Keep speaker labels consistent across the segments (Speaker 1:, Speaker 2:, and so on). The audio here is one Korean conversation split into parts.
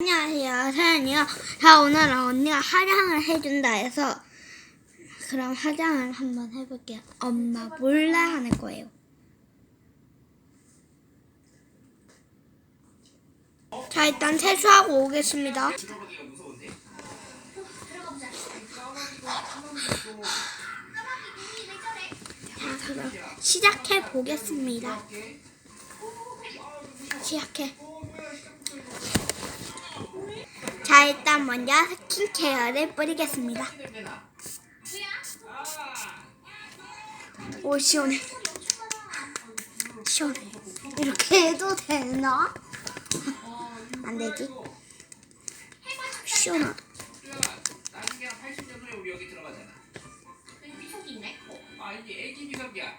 Speaker 1: 안녕하세요, 서연이요. 자, 오늘은 언니가 화장을 해준다 해서 그럼 화장을 한번 해볼게요. 엄마 몰래 하는 거예요. 자, 일단 세수하고 오겠습니다. 자, 그럼 시작해 보겠습니다. 시작해. 자, 일단 먼저 스킨케어를 뿌리겠습니다. 오, 시원해. 시원해. 이렇게 해도 되나? 안 되지? 시원하다.
Speaker 2: 나중에 한 80년 후에 우리 여기 들어가잖아.
Speaker 3: 여기 비석이 있네.
Speaker 2: 어? 아 이게 애기 비석이야.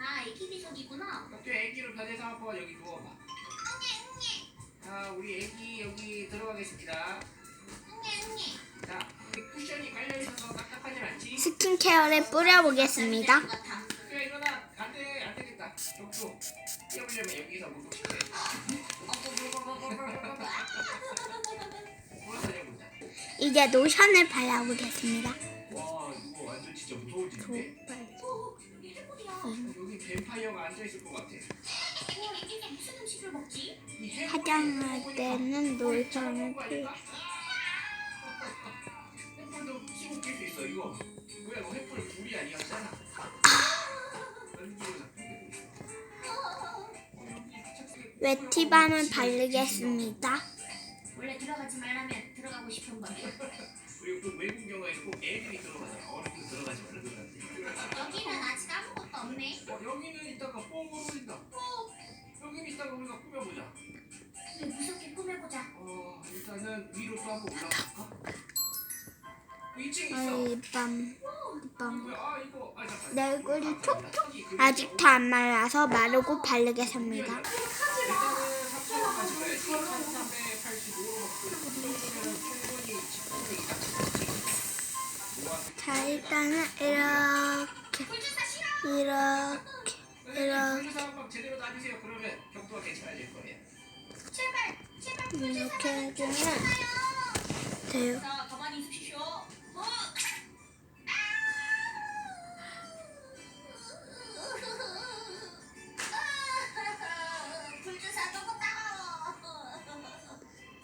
Speaker 3: 아, 애기 비석이구나.
Speaker 2: 저 애기를 변해서 한번 여기 누워봐. 자 우리 애기 여기 들어가겠습니다. 자 여기 쿠션이 깔려 있어서 딱딱하진 않지?
Speaker 1: 스킨케어를 뿌려보겠습니다.
Speaker 2: 야 일어나 안 돼 안 되겠다. 정수 뛰어보려면 여기서 돼. 돌아다녀보자.
Speaker 1: 이제 로션을 발라보겠습니다.
Speaker 2: 와 이거 완전 진짜 무서워지는데?
Speaker 3: 여기
Speaker 2: 뱀파이어가 앉아있을 것 같아.
Speaker 1: 화장할 때는
Speaker 2: 연기로 잡힌
Speaker 1: 웨티밤을 바르겠습니다.
Speaker 3: 원래 들어가지 말라면 들어가고 싶은 거예요.
Speaker 2: 그리고 외국 영화에서 꼭 애들이 들어가잖아 어른들 들어가지 말라 그러는데
Speaker 3: 여기는 아직 아무것도 없네.
Speaker 2: 어, 여기는 이따가 뽕으로 보인다 어, 여기는 이따가 우리가 꾸며보자
Speaker 3: 왜 무섭게 꾸며보자.
Speaker 2: 어 일단은 위로 또 한번 올라갈까? 2층 있어
Speaker 1: 아이, 밤, 밤.
Speaker 2: 뭐야 아 이거 아 잠깐
Speaker 1: 내 얼굴이 촉촉. 아직도 안 말라서 마르고 바르겠습니다.
Speaker 2: 일단은 3천원까지 가야지 1385로 충분히 직분이
Speaker 1: 자, 일단은 이렇게. 이렇게, 이렇게,
Speaker 2: 제대로
Speaker 1: 이렇게 해주면 돼요.
Speaker 3: 자. 어.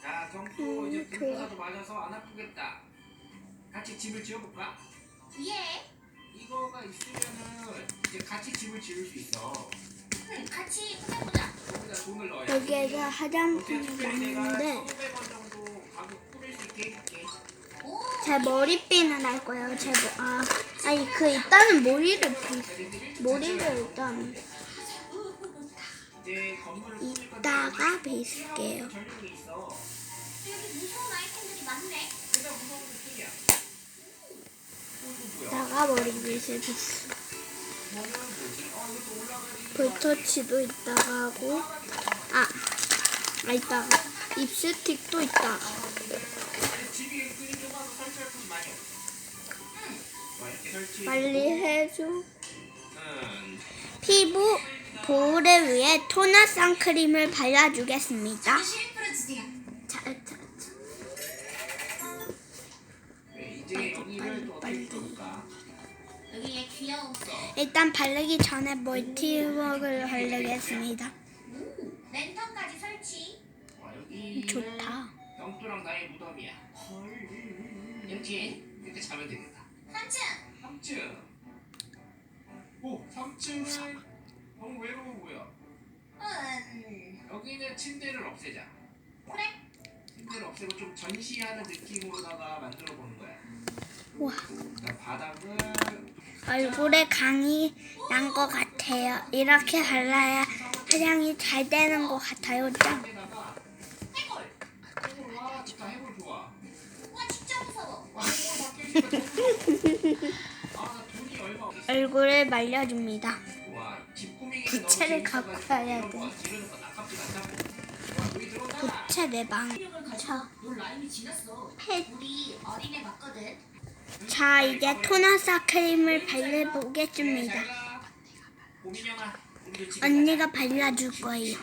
Speaker 3: 아,
Speaker 1: 음,
Speaker 2: 이제
Speaker 1: 좋아.
Speaker 2: 불주사도 맞아서 안 아프겠다 같이 집을 지어볼까?
Speaker 3: 예,
Speaker 2: 이거가 있으면은 이제 같이 집을 지을 수 있어
Speaker 3: 응, 같이
Speaker 2: 넣어야
Speaker 1: 여기에서 화장품이
Speaker 2: 특별히 내가
Speaker 1: 많은데
Speaker 2: 1,500원 정도 가격 꾸밀 수 있게 해줄게
Speaker 3: 오,
Speaker 1: 제 머리핀은 할 거예요. 제 머, 아, 아니 그 일단은 머리를 빗, 머리를 일단 이따가 빗을게요. 이따가 머리 빗을 빗. 볼터치도 이따가 하고 아, 아 이따가
Speaker 2: 이렇게 설치
Speaker 1: 빨리 해줘.
Speaker 2: 음,
Speaker 1: 피부 보호를 위해 토너 선크림을 발라주겠습니다. 일단 바르기 전에 멀티웍을 바르겠습니다.
Speaker 3: 랜턴까지 설치.
Speaker 1: 좋다.
Speaker 2: 영토랑 나의 무덤이야 헐 여기 이렇게 자면 되겠다
Speaker 3: 3층.
Speaker 2: 3층 오 3층은 너무 외로워 보여
Speaker 3: 음,
Speaker 2: 여기는 침대를 없애자
Speaker 3: 그래.
Speaker 2: 침대를 없애고 좀 전시하는 느낌으로다가 만들어 보는 거야
Speaker 1: 와, 얼굴에 강이 난 것 같아요. 이렇게 발라야 화장이 잘 되는 것 같아요. 짱. 얼굴을 말려줍니다. 부채를 갖고 와야 돼. 부채 내방.
Speaker 3: 지났어.
Speaker 1: 해.
Speaker 3: 우리 어린애 맞거든.
Speaker 1: 자, 이제 토너 선크림을 발라보겠습니다. 언니가. 발라줄 거예요.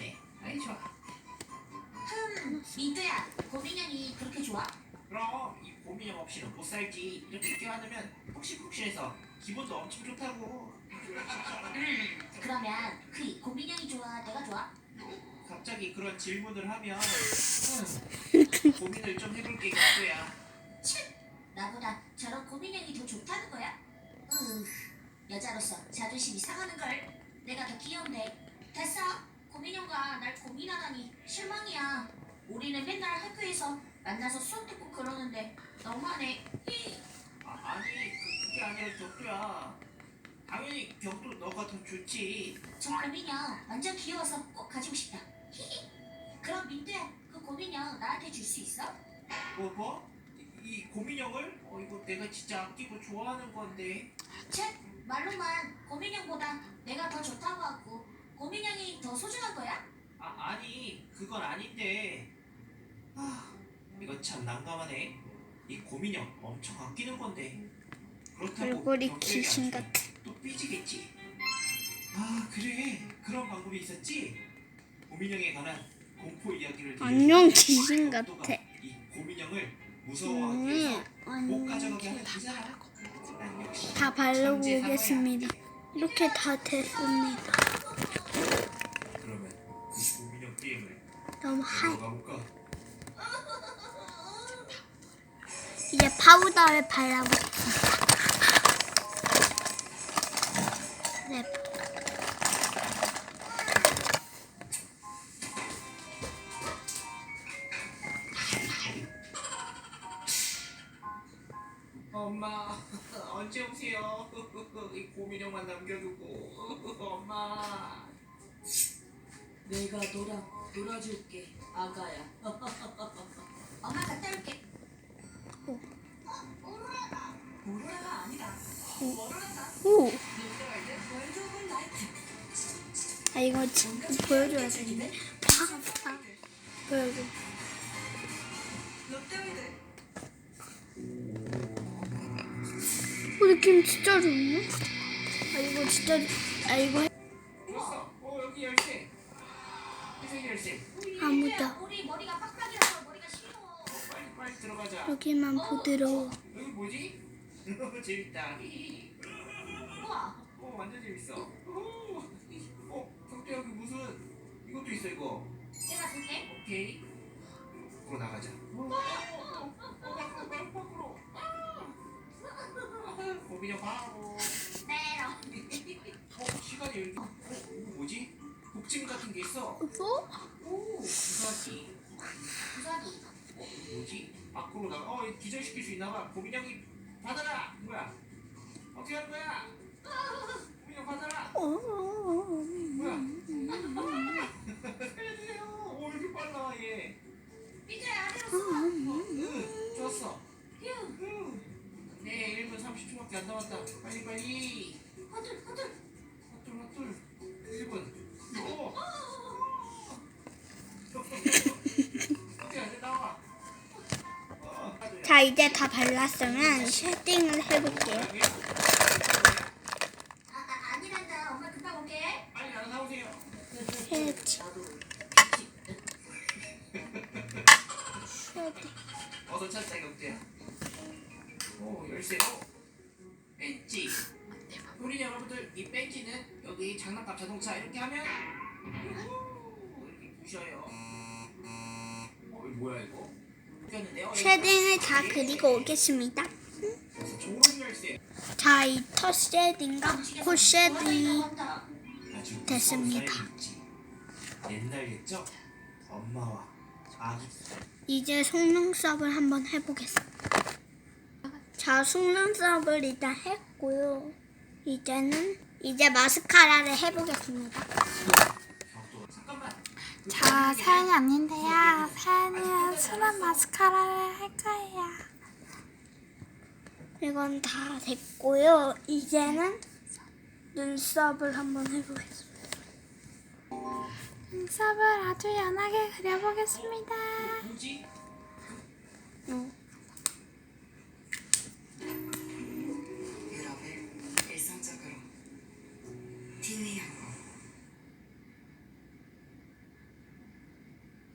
Speaker 3: 민트야, 고민형이 그렇게 좋아?
Speaker 2: 그럼 이 고민형 없이는 못 살지. 이렇게 껴안으면 푹신푹신해서 기분도 엄청 좋다고.
Speaker 3: 음, 그러면 그 고민형이 좋아, 내가 좋아?
Speaker 2: 갑자기 그런 질문을 하면
Speaker 3: 응.
Speaker 2: 고민을 좀 해볼게 경도야.
Speaker 3: 치, 나보다 저런 고민형이 더 좋다는 거야? 으, 여자로서 자존심이 상하는 걸. 내가 더 귀여운데. 됐어. 고민형과 날 고민하다니 실망이야. 우리는 맨날 학교에서 만나서 수업 듣고 그러는데 너무하네. 히.
Speaker 2: 아, 아니 그, 그게 아니라 경도야. 당연히 경도 너가 더 좋지.
Speaker 3: 저 고민형 완전 귀여워서 꼭 가지고 싶다. 히히. 그럼 민트야, 그 고민형 나한테 줄 수 있어?
Speaker 2: 뭐 뭐? 이, 이 고민형을? 어 이거 내가 진짜 아끼고 좋아하는 건데.
Speaker 3: 쳇, 말로만 고민형보다 내가 더 좋다고 하고 고민형이 더 소중한 거야?
Speaker 2: 아 아니 그건 아닌데. 아 이거 참 난감하네. 이 고민형 엄청 아끼는 건데. 그렇다고
Speaker 1: 얼굴이 귀신 같아.
Speaker 2: 또 삐지겠지. 아 그래 그런 방법이 있었지. 고민형에 관한 공포 이야기를
Speaker 1: 안녕 귀신 같아.
Speaker 2: 이 고민형을 무서워하기 위해서
Speaker 1: 음,
Speaker 2: 못 가져가게 하면
Speaker 1: 안녕.
Speaker 2: 되잖아. 난 역시
Speaker 1: 다 바르고
Speaker 2: 천재 사나이야.
Speaker 1: 오겠습니다. 이렇게 다 됐습니다.
Speaker 2: 그러면 이 고민형 게임을
Speaker 1: 너무 하이.
Speaker 2: 들어가 볼까?
Speaker 1: 이제 파우더를 발라보겠습
Speaker 2: 이 고민형만 남겨두고 엄마
Speaker 3: 내가 놀아 놀아줄게 아가야. 엄마 갔다 올게.
Speaker 1: 어.
Speaker 3: 오로라가 오! 월드오브 라이트.
Speaker 1: 아, 이거 진짜 보여줘야 되는데. 파, 파. 보여줘.
Speaker 3: 롯데월드.
Speaker 1: 오, 느낌 진짜 좋네. 아, 이거 진짜, 아, 이거 해-
Speaker 2: 어. 들어가자.
Speaker 1: 여기만 부드러워.
Speaker 2: 여기 뭐지? 재밌다. 어 완전 재밌어. 오. 어 경태 여기 무슨 이것도 있어 이거.
Speaker 3: 내가 볼게.
Speaker 2: 오케이. 밖으로 나가자. 어, 어, 어, 밖으로. 밖으로 고민형 바로. 어어 이거 뭐지? 복짐 같은 게 있어
Speaker 1: 뭐?
Speaker 2: 오 부사기
Speaker 3: 부사기.
Speaker 2: 어 뭐지? 밖으로 나가 어 기절시킬 수 있나 봐 고민형이 받아라 뭐야 어떻게 하는 거야 고민형 받아라
Speaker 1: 어,
Speaker 2: 뭐야 살려주세요 오 이렇게 빨라 얘
Speaker 3: 민트야 아래로.
Speaker 2: 어, 응, 좋았어
Speaker 3: 휴.
Speaker 2: 응. 네 1분 30초밖에 안 남았다 빨리 빨리
Speaker 1: 이제 다 발랐으면 쉐딩을 해볼게요.
Speaker 3: 다
Speaker 1: 그리고 오겠습니다. 자, 이터 쉐딩과 코 쉐딩이
Speaker 3: 한다.
Speaker 2: 아주
Speaker 1: 됐습니다. 이제 속눈썹을 한번 해보겠습니다. 자, 속눈썹을 일단 했고요. 이제는 이제 마스카라를 해보겠습니다.
Speaker 4: 자, 사연이 아닌데요. 사연이는 순한 마스카라를 할 거예요.
Speaker 1: 이건 다 됐고요. 이제는 눈썹을 한번 해보겠습니다.
Speaker 4: 눈썹을 아주 연하게 그려보겠습니다.
Speaker 2: 뭐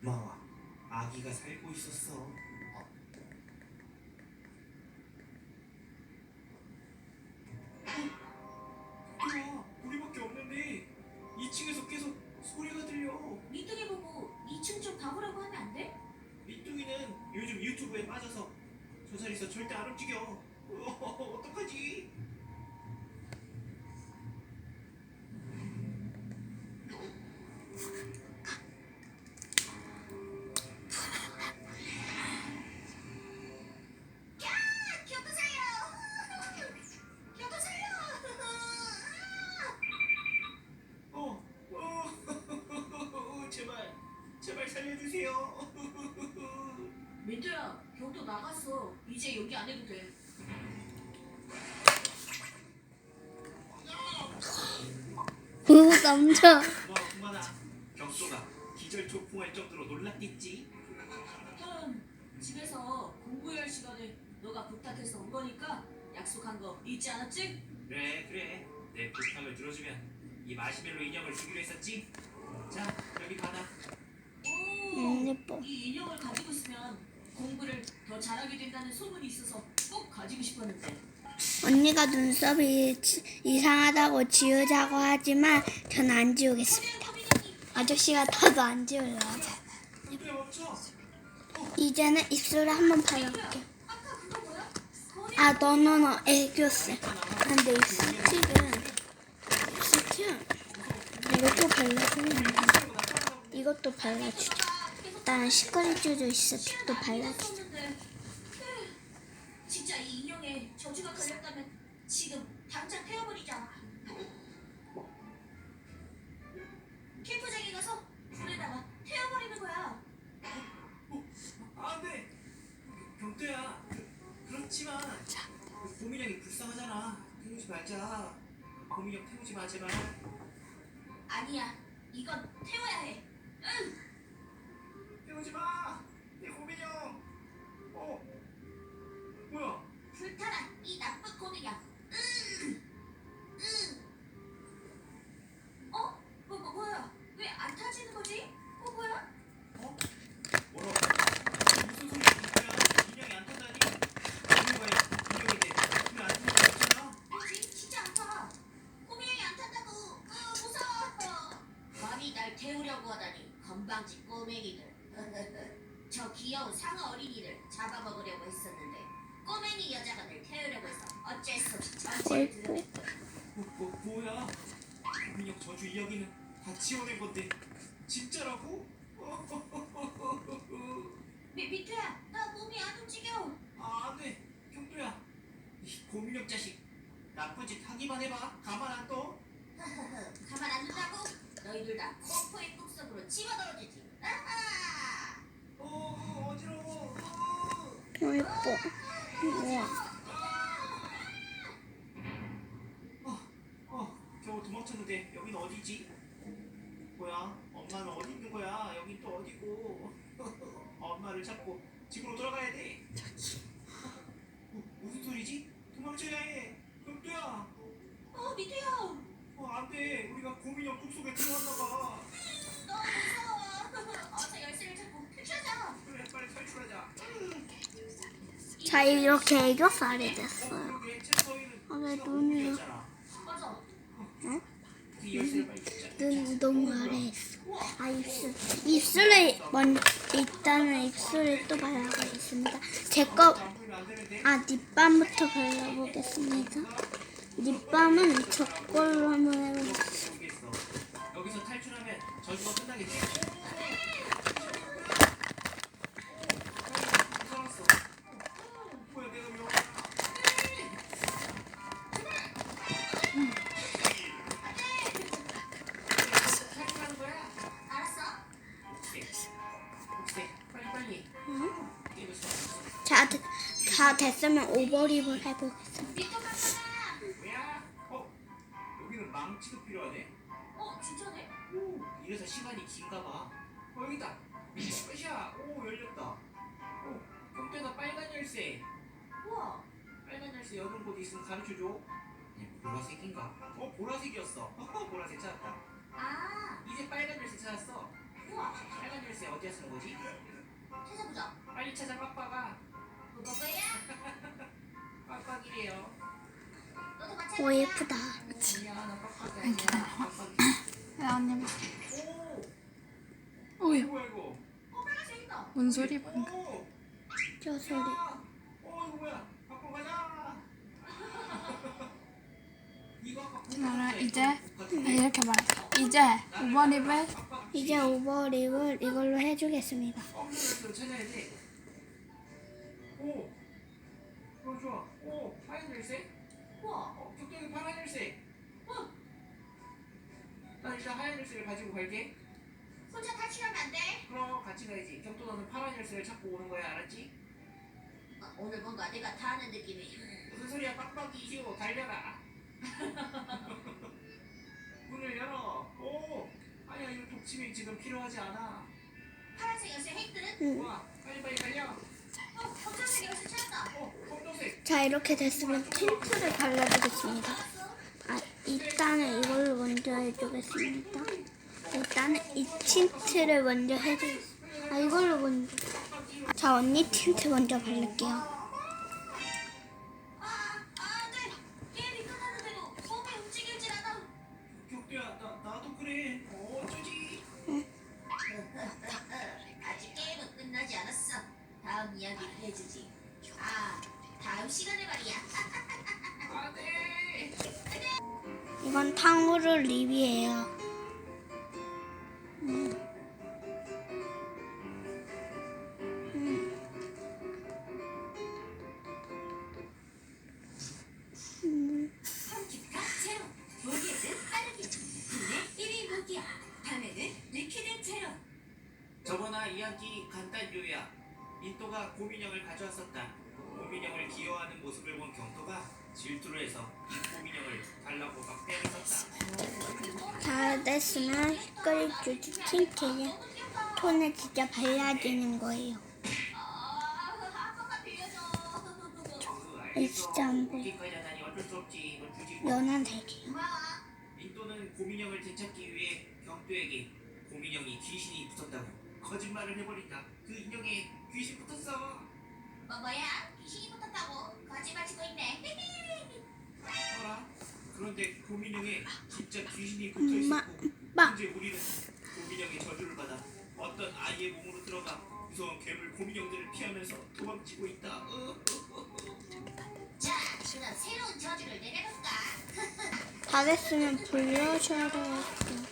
Speaker 2: 마와 아기가
Speaker 3: 살고 있었어. 이제 여기 안 해도 돼.
Speaker 1: 오 남자.
Speaker 2: 고마워, 그만아. 경소가 기절 초풍할 정도로 놀랐겠지.
Speaker 3: 흠, 집에서 공부해야 할 시간에 너가 부탁해서 온 거니까 약속한 거 잊지 않았지?
Speaker 2: 그래, 그래. 내 부탁을 들어주면 이 마시멜로 인형을 주기로 했었지. 자, 여기 받아.
Speaker 3: 오,
Speaker 1: 음 예뻐.
Speaker 3: 이 인형을 가지고 있으면 공부를 더 잘하게 된다는 소문이 있어서 꼭 가지고 싶었는데.
Speaker 1: 언니가 눈썹이 지- 이상하다고 지우자고 하지만 전 안 지우겠습니다. 아저씨가 더도 안 지울래요. 이제는 입술을 한번 발라볼게요.
Speaker 3: 아
Speaker 1: 너너너 애교스. 근데 입술은 입술은 이것도 발라주면 이것도 발라주죠. 일단 시크릿주도 있어. 팁도.
Speaker 3: 썼는데. 진짜 이 인형에 저주가 걸렸다면 지금 당장 태워버리자. 캠프장에 가서 불에다가 태워버리는 거야.
Speaker 2: 안 돼. 경도야. 그, 그렇지만 그 고민 형이 불쌍하잖아. 태우지 말자. 고민 형 태우지 마 제발.
Speaker 3: 아니야, 이건 태워야 해. 응.
Speaker 2: 태우지 마. 내 고민형. 어. 뭐야?
Speaker 3: 불타라 이 나쁜 고민이야. 응. 응. 어? 뭐, 뭐 뭐야? 왜 안 타지는 거지? 어 뭐야?
Speaker 2: 어? 뭐라고? 무슨 소리 야? 인형이 안 탄다니? 고민형이 인형인데 왜안 탄다고 했잖아.
Speaker 3: 뭐지? 진짜 안 타. 꼬미냥이 안 탄다고. 아 무서워. 감히 날 태우려고 하다니 건방진 꼬맹이들. 저 귀여운 상어 어린이를 잡아먹으려고 했었는데 꼬맹이 여자가 날 태우려고 해서 어쩔 수 없이 전체를
Speaker 1: 어이구.
Speaker 3: 들어냈다.
Speaker 2: 뭐, 뭐 뭐야? 고민형 저주 이야기는 다 지어낸 건데 진짜라고?
Speaker 3: 미, 미투야 나 몸이 안 움직여.
Speaker 2: 아, 안 돼. 경도야. 이 고민형 자식. 나쁜 짓 하기만 해봐. 가만 안 둬.
Speaker 3: 가만 안 둔다고? 너희들 다 코코의 뚝속으로 집어넣어주지. 아하!
Speaker 2: 어. 어
Speaker 1: 예뻐. 우와.
Speaker 2: 어, 어, 겨우 도망쳤는데 여긴 어디지? 뭐야? 엄마는 어디 있는 거야? 여긴 또 어디고? 엄마를 찾고 집으로 돌아가야 돼. 어, 무슨 소리지? 도망쳐야 해. 경도야.
Speaker 3: 어 미투야
Speaker 2: 어, 안 돼. 우리가 고민형 뚝속에 들어왔나 봐.
Speaker 3: 자
Speaker 1: 이렇게 애교 살이 됐어요.
Speaker 2: 그러게, 챕터에는
Speaker 1: 아, 왜
Speaker 2: 시간
Speaker 1: 눈이-
Speaker 2: 5분이었잖아.
Speaker 3: 맞아.
Speaker 2: 그 열쇠를 빨리 줬자.
Speaker 1: 눈 너무 아래 있어. 아 입술. 입술에 먼 일단은 입술을 또 발라보겠습니다. 제거
Speaker 2: 안 보이면 안 되는데.
Speaker 1: 아 립밤부터 발라보겠습니다. 립밤은 저 걸로 됐으면 오버립을 해보겠습니다.
Speaker 2: 여기는 망치도 필요하네.
Speaker 3: 어 진짜네.
Speaker 2: 오, 이래서 시간이 긴가 봐. 어, 여기다. 끝이야. 오, 열렸다. 오, 경태가 빨간 열쇠.
Speaker 3: 우와.
Speaker 2: 빨간 열쇠 여는 곳 있으면 가르쳐줘. 얘 보라색인가? 어, 보라색이었어. 보라색 찾았다.
Speaker 3: 아
Speaker 2: 이제 빨간 열쇠 찾았어.
Speaker 3: 우와.
Speaker 2: 빨간 열쇠 어디에 쓰는 거지?
Speaker 3: 찾아보자.
Speaker 2: 빨리 찾아 빡빡아. 빡빡이래요.
Speaker 1: 오 예쁘다.
Speaker 2: 빡빡이
Speaker 4: 아니, 기다려.
Speaker 2: 아니야. 빡빡이.
Speaker 4: 네, 언니.
Speaker 2: 오.
Speaker 4: 오야.
Speaker 2: 뭐야 이거?
Speaker 3: 어.
Speaker 4: 뭔 소리 방금?
Speaker 2: 오.
Speaker 1: 저 소리.
Speaker 2: 야. 오 이거 뭐야? 바꿔 가자. 이거 아까
Speaker 4: 나라
Speaker 2: 네.
Speaker 4: 이제 아, 이렇게 말해. 이제 오버립을
Speaker 1: 이제 오버립을 이걸로 해주겠습니다.
Speaker 2: 찾아야 돼. 오. 좋아 좋아. 오 파란 열쇠.
Speaker 3: 우와.
Speaker 2: 어 격동이 파란 열쇠.
Speaker 3: 어.
Speaker 2: 나 일단 하얀 열쇠를 가지고 갈게.
Speaker 3: 혼자 탈출하면 안 돼.
Speaker 2: 그럼 같이 가야지. 격도 너는 파란 열쇠를 찾고 오는 거야 알았지?
Speaker 3: 어, 오늘 뭔가 내가 타는 느낌이.
Speaker 2: 무슨 소리야 빡빡이 이시오 달려라. 문을 열어. 오. 아니야 이거 독침이 지금 필요하지 않아.
Speaker 3: 파란색 열쇠 획득.
Speaker 1: 음.
Speaker 2: 와 빨리 빨리 달려.
Speaker 1: 자 이렇게 됐으면 틴트를 발라주겠습니다. 아 일단은 이걸로 먼저 해주겠습니다. 일단은 이 틴트를 먼저 해주겠습니다. 아 이걸로 먼저. 자 언니 틴트 먼저 바를게요.
Speaker 2: 저번화 이야기 간단 요약. 인도가 고민형을 가져왔었다. 고민형을 기여하는 모습을 본 경토가 질투를 해서 이 고민형을 달라고 막 때렸었다.
Speaker 1: 다 됐으면 끓일 주지 틴트에 톤을 진짜 발라주는 거예요. 이 진짜 안 보여.
Speaker 2: 여기까지 하다니 어쩔 수 없지. 이건 주지.
Speaker 1: 연한 색이요.
Speaker 2: 인도는 고민형을 되찾기 위해 경토에게 고민형이 귀신이 붙었다고 거짓말을 해버린다. 그 인형에 귀신 붙었어.
Speaker 3: 뭐 뭐야? 귀신이 붙었다고? 거짓말 치고 있네.
Speaker 2: 어라? 그런데 고민형에 진짜 귀신이
Speaker 1: 엄마,
Speaker 2: 붙어있었고
Speaker 1: 빠.
Speaker 2: 이제 우리는 고민형의 저주를 받아 어떤 아이의 몸으로 들어가 무서운 괴물 고민형들을 피하면서 도망치고 있다. 어,
Speaker 3: 자, 그럼 새로운 저주를 내려볼까?
Speaker 1: 다 됐으면 블러셔를 할게요.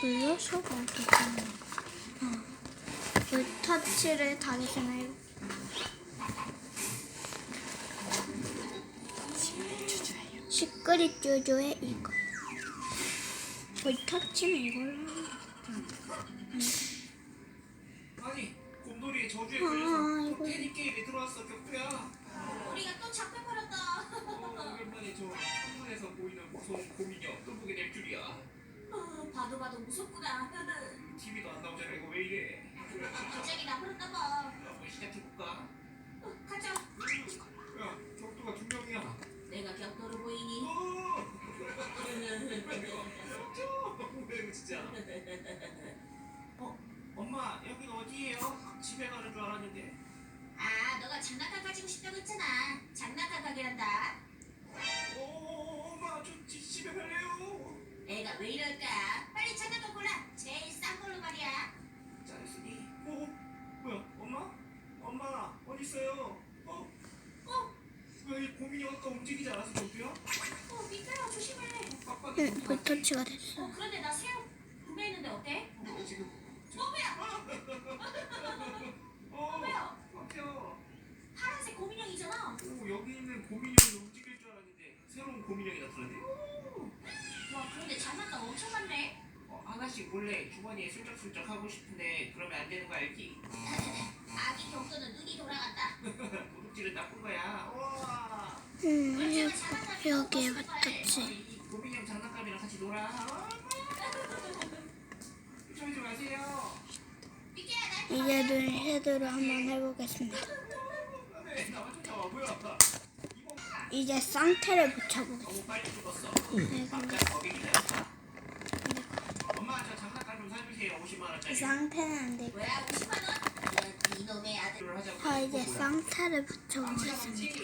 Speaker 1: 블러셔가 어떻게 어. 됐으면 해볼게요. 시크릿 조조의 이거. 물터치는 이걸로
Speaker 2: 아니 곰돌이의 저주에
Speaker 1: 아,
Speaker 2: 걸려서
Speaker 1: 이거.
Speaker 2: 테니 게임에 들어왔어 격투야.
Speaker 3: 우리가 또 잡혀버렸다.
Speaker 2: 어, 오랜만에 저 한문에서 보이는 무서운 고민형 또 보게 될 줄이야.
Speaker 3: 어, 봐도 봐도 무섭구나.
Speaker 2: TV도 안 나오잖아 이거 왜 이래?
Speaker 3: 갑자기 나부른가 봐.
Speaker 2: 한번 시작해볼까?
Speaker 3: 어, 가자.
Speaker 2: 야 격투가 두 명이야.
Speaker 3: 내가 격도로 보이니?
Speaker 2: 어! 이거 진짜. 어? 엄마 여긴 어디예요? 집에 가는 줄 알았는데.
Speaker 3: 아, 너가 장난감 가지고 싶다고 했잖아. 장난감 가게란다.
Speaker 2: 어 엄마 저 지- 집에 갈래요.
Speaker 3: 애가 왜 이럴까? 빨리 장난감 골라. 제일 싼 걸로 말이야.
Speaker 2: 잘했으니. 어? 뭐야 엄마? 엄마 어디 있어요? 어? 어? 왜이 고민이 아까 움직이지 않았어 격투야?
Speaker 3: 어, 미끄러워 조심해.
Speaker 2: 빡빡이.
Speaker 1: 응, 물터치가 됐어.
Speaker 3: 어, 그런데 나 새우 구매했는데 어때?
Speaker 2: 어, 지금.
Speaker 3: 어, 뭐야?
Speaker 2: 어.
Speaker 3: 뭐야?
Speaker 2: 막혀.
Speaker 3: 파란색 고민형이잖아.
Speaker 2: 오 여기 있는 고민형이 움직일 줄 알았는데 새로운 고민형이 나타났네.
Speaker 3: 와, 그런데 장난감 엄청 많네.
Speaker 2: 어, 하나씩 몰래 주머니에 슬쩍슬쩍 하고 싶은데 그러면 안 되는 거 알지?
Speaker 3: 아기 경도는 눈이 돌아간다.
Speaker 2: 도둑질은 나쁜 거야. 와.
Speaker 1: 응,
Speaker 3: 언제나
Speaker 1: 여기,
Speaker 3: 장난감이
Speaker 1: 여기에
Speaker 3: 걸.
Speaker 1: 물터치.
Speaker 2: 이 고민형 장난감이랑 같이 놀아. 어, 쫓아오지 마세요.
Speaker 1: 이제 눈 섀도로 한번 해보겠습니다.
Speaker 2: 네, 나만 쫓아 와 뭐야?
Speaker 1: 이제 쌍태를 붙여보겠습니다.
Speaker 2: 너무 빨리 죽었어.
Speaker 1: 네, 근데
Speaker 2: 깜짝 저 장난감 좀 사주세요. 50만
Speaker 1: 이
Speaker 2: 원짜리.
Speaker 1: 쌍태는 안 되고.
Speaker 3: 뭐야, 50만 원? 야, 이놈의 아들.
Speaker 2: 하자고.
Speaker 1: 자 이제 쌍타를 붙여보겠습니다.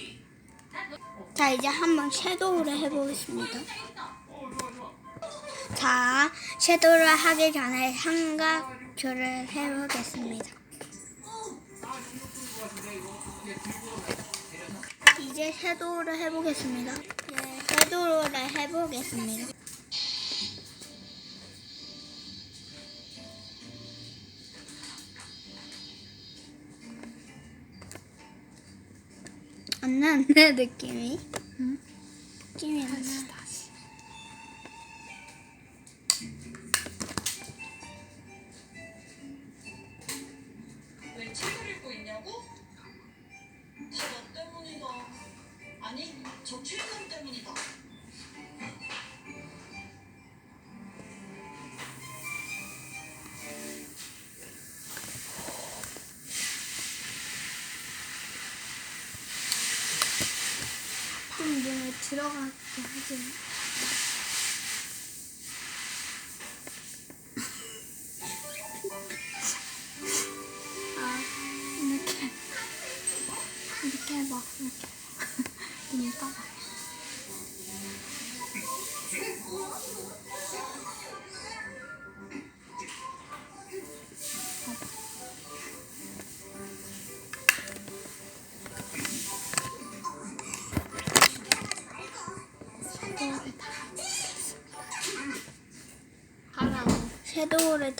Speaker 1: 자 이제 한번 섀도우를 해보겠습니다.
Speaker 2: 어.
Speaker 1: 자 섀도우를 하기 전에 삼각표를 해보겠습니다.
Speaker 2: 아.
Speaker 1: 이제 섀도우를 해보겠습니다. 네, 섀도우를 해보겠습니다. 느낌이?
Speaker 4: 응?
Speaker 1: 느낌이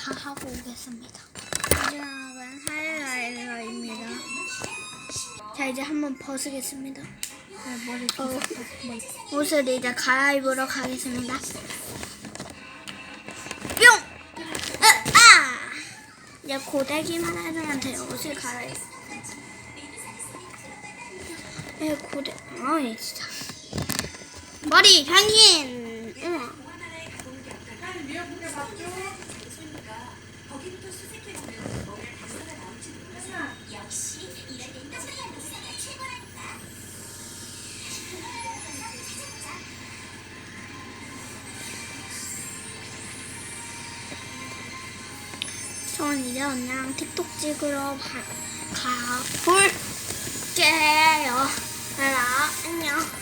Speaker 4: 다 하고
Speaker 1: 오겠습니다. 마지막은 하이라이터입니다. 자 이제 한번 벗으겠습니다.
Speaker 4: 아, 머리
Speaker 1: 어. 옷을 이제 갈아입으러 가겠습니다. 뿅! 으, 아! 이제 고데기만 해주면 돼요. 옷을 갈아입. 예, 고데, 어이 진짜. 머리 변신. 응.
Speaker 3: 역시 이럴
Speaker 1: 언니랑 틱톡 찍으러 가, 가볼게요. 나 안녕.